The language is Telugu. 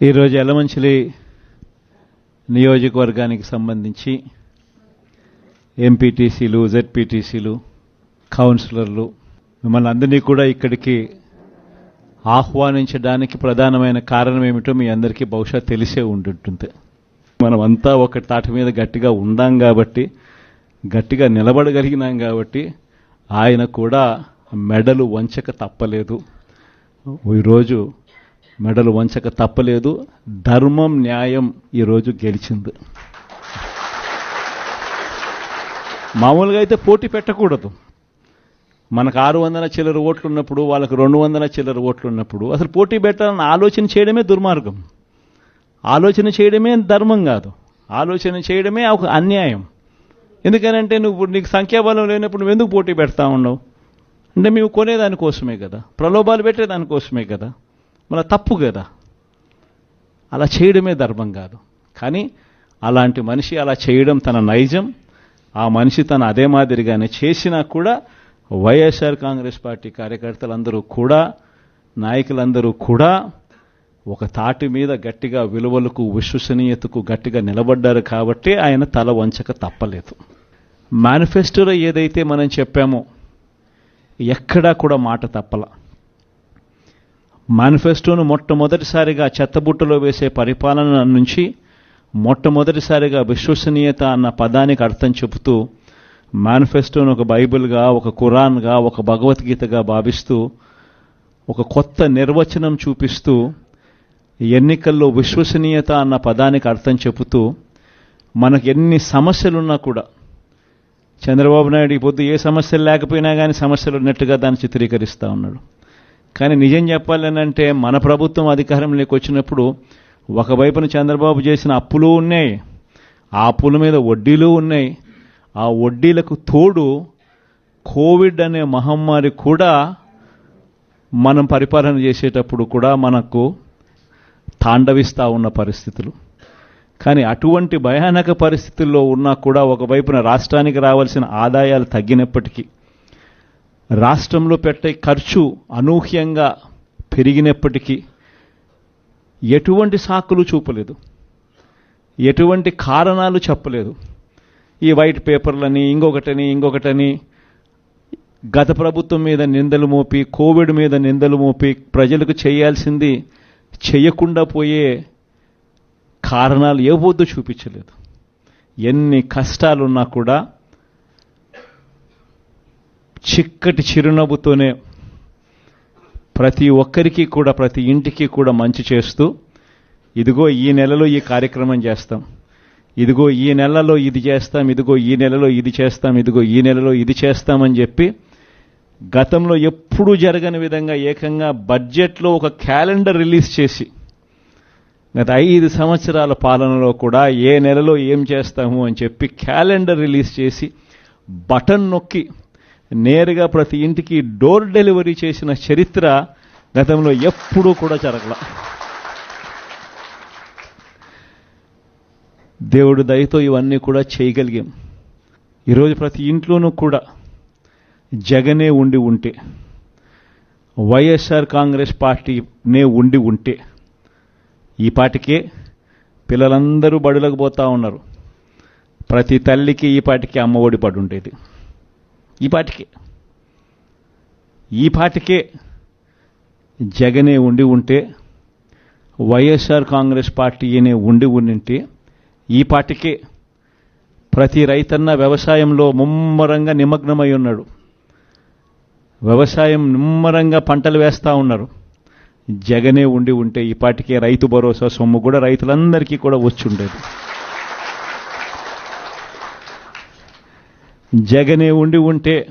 ఈరోజు ఎలమంచిలి నియోజకవర్గానికి సంబంధించి ఎంపీటీసీలు జెడ్పీటీసీలు కౌన్సిలర్లు మిమ్మల్ని అందరినీ కూడా ఇక్కడికి ఆహ్వానించడానికి ప్రధానమైన కారణం ఏమిటో మీ అందరికీ బహుశా తెలిసే ఉంటుంటుంది. మనం అంతా ఒక తాటి మీద గట్టిగా ఉందాం కాబట్టి గట్టిగా నిలబడగలిగినాం కాబట్టి ఆయన కూడా మెడలు వంచక తప్పలేదు. ఈరోజు మెడలు వంచక తప్పలేదు. ధర్మం న్యాయం ఈరోజు గెలిచింది. మామూలుగా అయితే పోటీ పెట్టకూడదు. మనకు ఆరు వందల చిల్లర ఓట్లు ఉన్నప్పుడు వాళ్ళకి రెండు వందల చిల్లర ఓట్లు ఉన్నప్పుడు అసలు పోటీ పెట్టాలని ఆలోచన చేయడమే దుర్మార్గం. ఆలోచన చేయడమే ధర్మం కాదు. ఆలోచన చేయడమే ఒక అన్యాయం. ఎందుకనంటే నువ్వు ఇప్పుడు నీకు సంఖ్యాబలం లేనప్పుడు నువ్వు ఎందుకు పోటీ పెడతా ఉన్నావు? అంటే మేము కొనేదానికోసమే కదా. ప్రలోభాలు పెట్టేదానికోసమే కదా. మన తప్పు కదా. అలా చేయడమే ధర్మం కాదు. కానీ అలాంటి మనిషి అలా చేయడం తన నైజం. ఆ మనిషి తన అదే మాదిరిగానే చేసినా కూడా వైఎస్ఆర్ కాంగ్రెస్ పార్టీ కార్యకర్తలందరూ కూడా నాయకులందరూ కూడా ఒక తాటి మీద గట్టిగా విలువలకు విశ్వసనీయతకు గట్టిగా నిలబడ్డారు కాబట్టి ఆయన తల వంచక తప్పలేదు. మేనిఫెస్టోలో ఏదైతే మనం చెప్పామో ఎక్కడా కూడా మాట తప్పల. మేనిఫెస్టోను మొట్టమొదటిసారిగా చెత్తబుట్టలో వేసే పరిపాలన నుంచి మొట్టమొదటిసారిగా విశ్వసనీయత అన్న పదానికి అర్థం చెబుతూ మేనిఫెస్టోను ఒక బైబిల్గా ఒక ఖురాన్గా ఒక భగవద్గీతగా భావిస్తూ ఒక కొత్త నిర్వచనం చూపిస్తూ ఎన్నికల్లో విశ్వసనీయత అన్న పదానికి అర్థం చెబుతూ మనకు ఎన్ని సమస్యలున్నా కూడా చంద్రబాబు నాయుడు ఈ పొద్దు ఏ సమస్యలు లేకపోయినా కానీ సమస్యలు ఉన్నట్టుగా దాన్ని చిత్రీకరిస్తూ ఉన్నాడు. కానీ నిజం చెప్పాలనంటే మన ప్రభుత్వం అధికారంలోకి వచ్చినప్పుడు ఒకవైపున చంద్రబాబు చేసిన అప్పులు ఉన్నాయి ఆ అప్పుల మీద వడ్డీలు ఉన్నాయి. ఆ వడ్డీలకు తోడు కోవిడ్ అనే మహమ్మారి కూడా మనం పరిపాలన చేసేటప్పుడు కూడా మనకు తాండవిస్తూ ఉన్న పరిస్థితులు. కానీ అటువంటి భయానక పరిస్థితుల్లో ఉన్నా కూడా ఒకవైపున రాష్ట్రానికి రావాల్సిన ఆదాయాలు తగ్గినప్పటికీ రాష్ట్రంలో పెట్టే ఖర్చు అనూహ్యంగా పెరిగినప్పటికీ ఎటువంటి సాకులు చూపలేదు. ఎటువంటి కారణాలు చెప్పలేదు. ఈ వైట్ పేపర్లని ఇంకొకటని ఇంకొకటని గత ప్రభుత్వం మీద నిందలు మోపి కోవిడ్ మీద నిందలు మోపి ప్రజలకు చేయాల్సింది చేయకుండా పోయే కారణాలు ఏ చూపించలేదు. ఎన్ని కష్టాలున్నా కూడా చిక్కటి చిరునవ్వుతోనే ప్రతి ఒక్కరికి కూడా ప్రతి ఇంటికి కూడా మంచి చేస్తూ ఇదిగో ఈ నెలలో ఈ కార్యక్రమం చేస్తాం ఇదిగో ఈ నెలలో ఇది చేస్తాం ఇదిగో ఈ నెలలో ఇది చేస్తాం ఇదిగో ఈ నెలలో ఇది చేస్తామని చెప్పి గతంలో ఎప్పుడూ జరగని విధంగా ఏకంగా బడ్జెట్లో ఒక క్యాలెండర్ రిలీజ్ చేసి గత ఐదు సంవత్సరాల పాలనలో కూడా ఏ నెలలో ఏం చేస్తాము అని చెప్పి క్యాలెండర్ రిలీజ్ చేసి బటన్ నొక్కి నేరుగా ప్రతి ఇంటికి డోర్ డెలివరీ చేసిన చరిత్ర గతంలో ఎప్పుడూ కూడా జరగల. దేవుడు దయతో ఇవన్నీ కూడా చేయగలిగాం. ఈరోజు ప్రతి ఇంట్లోనూ కూడా జగనే ఉండి ఉంటే వైఎస్ఆర్ కాంగ్రెస్ పార్టీనే ఉండి ఉంటే ఈ పాటికే పిల్లలందరూ బడులకు పోతూ ఉన్నారు. ప్రతి తల్లికి ఈ పాటికి అమ్మఒడి పడి ఉండేది. ఈ పాటికే. ఈ పాటికే జగనే ఉండి ఉంటే వైఎస్ఆర్ కాంగ్రెస్ పార్టీనే ఉండి ఉండింటే ఈ పాటికే ప్రతి రైతన్న వ్యవసాయంలో ముమ్మరంగా నిమగ్నమై ఉన్నాడు. వ్యవసాయం నిమ్మరంగా పంటలు వేస్తూ ఉన్నారు. జగనే ఉండి ఉంటే ఈ పాటికే రైతు భరోసా సొమ్ము కూడా రైతులందరికీ కూడా వచ్చిండేది. జగనే ఉండి ఉంటే